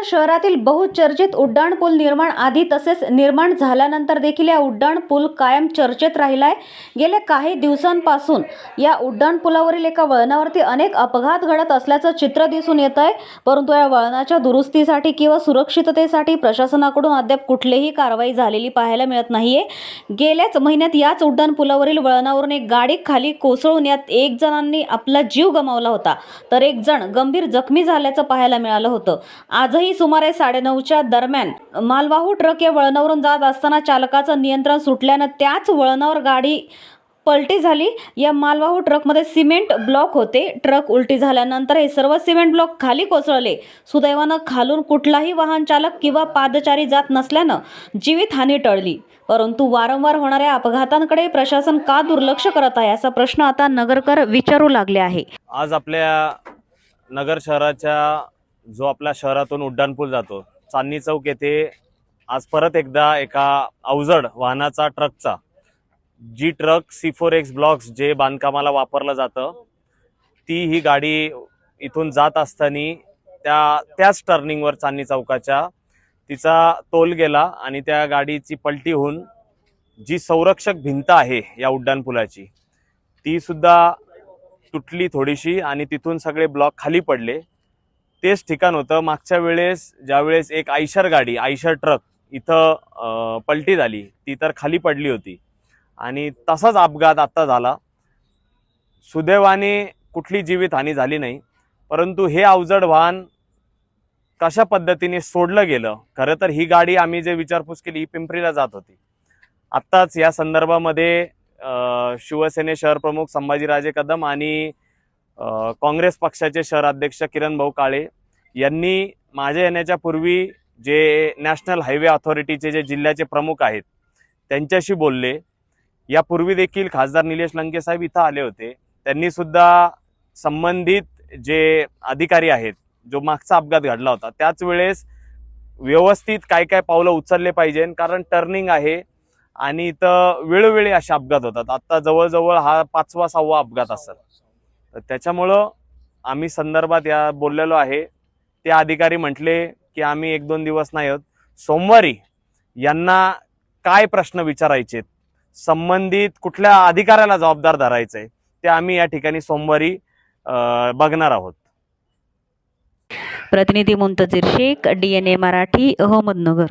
तर शहरातील बहुचर्चित उड्डाण पूल निर्माण आधी तसेच निर्माण झाल्यानंतर देखील या उड्डाण पूल कायम चर्चेत राहिला आहे गेल्या काही दिवसांपासून या उड्डाण पुलावरील एका वळणावरती अनेक अपघात घडत असल्याचं चित्र दिसून येत आहे परंतु या वळणाच्या दुरुस्तीसाठी किंवा सुरक्षिततेसाठी प्रशासनाकडून अद्याप कुठलीही कारवाई झालेली पाहायला मिळत नाही आहे गेल्याच महिन्यात याच उड्डाण पुलावरील वळणावरून एक गाडी खाली कोसळून यात एक जणांनी आपला जीव गमावला होता. तर एक जण गंभीर जखमी झाल्याचं पाहायला मिळालं होतं. आजही सुमारे साडेनऊच्या दरम्यान मालवाहू ट्रक या वळणावरून जात असताना चालकाचं नियंत्रण सुटल्यानं त्याच वळणावर गाडी पलटी झाली. या मालवाहू ट्रकमध्ये सिमेंट ब्लॉक होते. ट्रक उलटी झाल्यानंतर हे सर्व सिमेंट ब्लॉक खाली कोसळले. सुदैवानं खालून कुठलाही वाहन चालक किंवा पादचारी जात नसल्यानं जीवितहानी टळली. परंतु वारंवार होणाऱ्या अपघातांकडे प्रशासन का दुर्लक्ष करत आहे असा प्रश्न आता नगरकर विचारू लागले आहे. आज आपल्या नगर शहराच्या जो आपल्या शहरातून उड्डाणपूल जातो. चांदणी चौक येथे आज परत एकदा एका अवजड वाहनाचा ट्रकचा जी truck C four X blocks जे बांधकामाला वापरलं जातं ती ही गाडी इथून जात असताना त्या त्याच टर्निंगवर चांदणी चौकाच्या तिचा तोल गेला आणि त्या गाडीची पलटी होऊन जी संरक्षक भिंत आहे या उड्डाणपुलाची ती सुद्धा तुटली थोडीशी आणि तिथून सगळे ब्लॉक खाली पडले. तेच ठिकाण होतं. मागच्या वेळेस ज्यावेळेस एक आयशर गाडी आयशर ट्रक इथं पलटी झाली. ती तर खाली पडली होती. आणि तसाच अपघात आत्ता झाला. सुदैवाने कुठली जीवितहानी झाली नाही. परंतु हे अवजड वाहन कशा पद्धतीने सोडलं गेलं? खरं तर ही गाडी आम्ही जे विचारपूस केली ही पिंपरीला जात होती. आत्ताच या संदर्भामध्ये शिवसेने शहर प्रमुख संभाजीराजे कदम आणि काँग्रेस पक्षाचे शहर अध्यक्ष किरण भाऊ काळे यांनी माझ्या येण्याच्या पूर्वी जे नॅशनल हायवे ऑथॉरिटीचे जे जिल्ह्याचे प्रमुख आहेत त्यांच्याशी बोलले. यापूर्वी देखील खासदार निलेश लंके साहेब इथं आले होते. त्यांनी सुद्धा संबंधित जे अधिकारी आहेत जो मागचा अपघात घडला होता त्याच वेळेस व्यवस्थित काय काय पावलं उचलले पाहिजे कारण टर्निंग आहे आणि इथं वेळोवेळी असे अपघात होतात. आत्ता जवळजवळ हा पाचवा सहावा अपघात असेल. तर त्याच्यामुळं आम्ही संदर्भात या बोललेलो आहे. ते अधिकारी म्हटले की आम्ही एक दोन दिवस नाही आहोत. सोमवारी यांना काय प्रश्न विचारायचे? संबंधित कुठल्या अधिकाऱ्याला जबाबदार धरायचं आहे ते आम्ही या ठिकाणी सोमवारी बघणार आहोत. प्रतिनिधी Muntazir Shaikh D N A Marathi Ahmednagar.